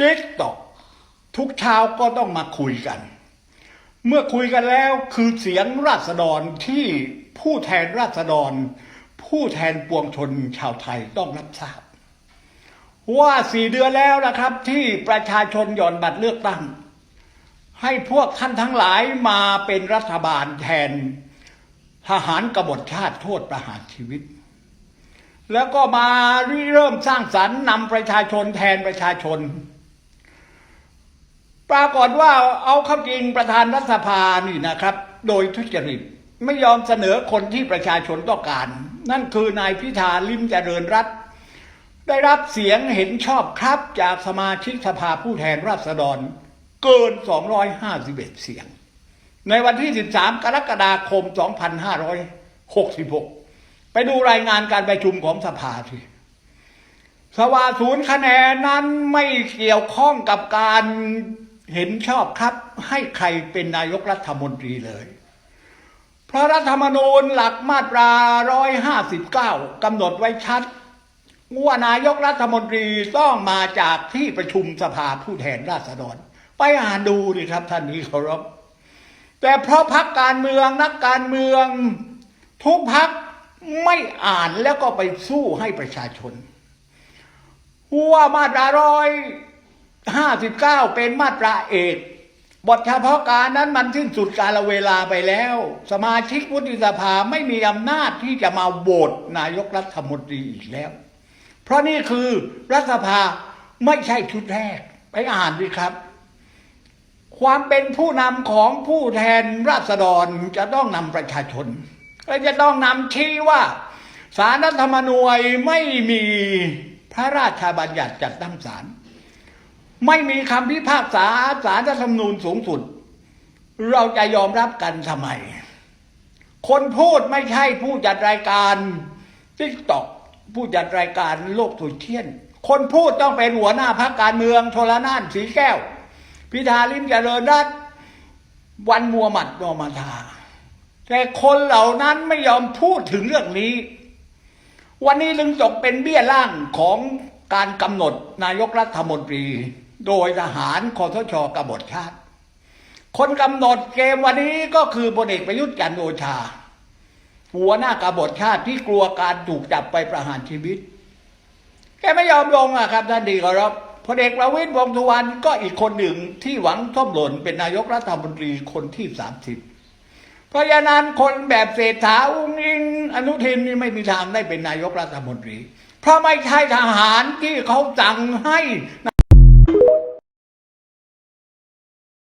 ติ๊กตอกทุกเช้าก็ต้องมาคุยกัน เมื่อคุยกันแล้วคือเสียงราษฎรที่ผู้แทนราษฎร ผู้แทนปวงชนชาวไทยต้องรับทราบ ว่าสี่เดือนแล้วนะครับที่ประชาชนหย่อนบัตรเลือกตั้ง ให้พวกท่านทั้งหลายมาเป็นรัฐบาลแทนทหารกบฏชาติโทษประหารชีวิต แล้วก็มาเริ่มสร้างสรรค์นำประชาชนแทนประชาชน ปรากฏว่าเอาเข้าจริงประธานรัฐสภานี่นะครับ โดยทุจริตไม่ยอมเสนอคนที่ประชาชนต้องการ นั่นคือนายพิธาลิมเจริญรัตได้รับเสียงเห็นชอบครับจากสมาชิกสภาผู้แทนราษฎรเกิน 251 เสียง ในวันที่ 13 กรกฎาคม 2566 ไปดูรายงานการประชุมของสภาทีสวาศูนย์คะแนนนั้นไม่เกี่ยวข้องกับการ เห็นชอบครับให้ใครเป็นนายกรัฐมนตรีเลย เพราะรัฐธรรมนูญหลักมาตรา 159 กำหนดไว้ชัด ว่านายกรัฐมนตรีต้องมาจากที่ประชุมสภาผู้แทนราษฎร ไปอ่านดูดิครับท่านนี้เคารพแต่เพราะพักการเมืองนักการเมือง ทุกพักไม่อ่านแล้วก็ไปสู้ให้ประชาชนว่ามาตราร้อย ห้าสิบเก้าเป็นมาตราเอกบทเฉพาะการนั้นมันสิ้นสุดกาลเวลาไปแล้ว สมาชิกวุฒิสภาไม่มีอำนาจที่จะมาโหวตนายกรัฐมนตรีอีกแล้ว เพราะนี่คือรัฐสภาไม่ใช่ชุดแรก ไปอ่านดิครับ ความเป็นผู้นำของผู้แทนราษฎรจะต้องนำประชาชนและจะต้องนำชี้ว่าสารรัฐธรรมนูญไม่มีพระราชบัญญัติจัดตั้งศาล ไม่มีคำพิพากษาสารรัฐธรรมนูญสูงสุด เราจะยอมรับกันทำไม คนพูดไม่ใช่ผู้จัดรายการติ๊กตอกผู้จัดรายการโลกโซเชียลคนพูดต้องเป็นหัวหน้าพักการเมืองโทรนานสีแก้ว พิธาลิมเจริญรัตน์วันมัวหมัดนอมาทา แต่คนเหล่านั้นไม่ยอมพูดถึงเรื่องนี้ วันนี้ลึงจกเป็นเบี้ยล่างของการกำหนดนายกรัฐมนตรี โดยทหารคอสชกบฏชาติ คนกำหนดเกมวันนี้ก็คือพลเอกประยุทธ์จันโอชา หัวหน้ากบฏชาติที่กลัวการถูกจับไปประหารชีวิต แกไม่ยอมลงอะครับท่านดีขอรับพลเอกประวิตยวงสุวรรณก็อีกคนหนึ่งที่หวังท่อมหล่นเป็นนายกรัฐมนตรีคนที่สามสิบเพราะฉะนั้นคนแบบเศรษฐาอุ้งอิงอนุทินนี่ไม่มีทางได้เป็นนายกรัฐมนตรี เพราะไม่ใช่ทหารที่เขาสั่งให้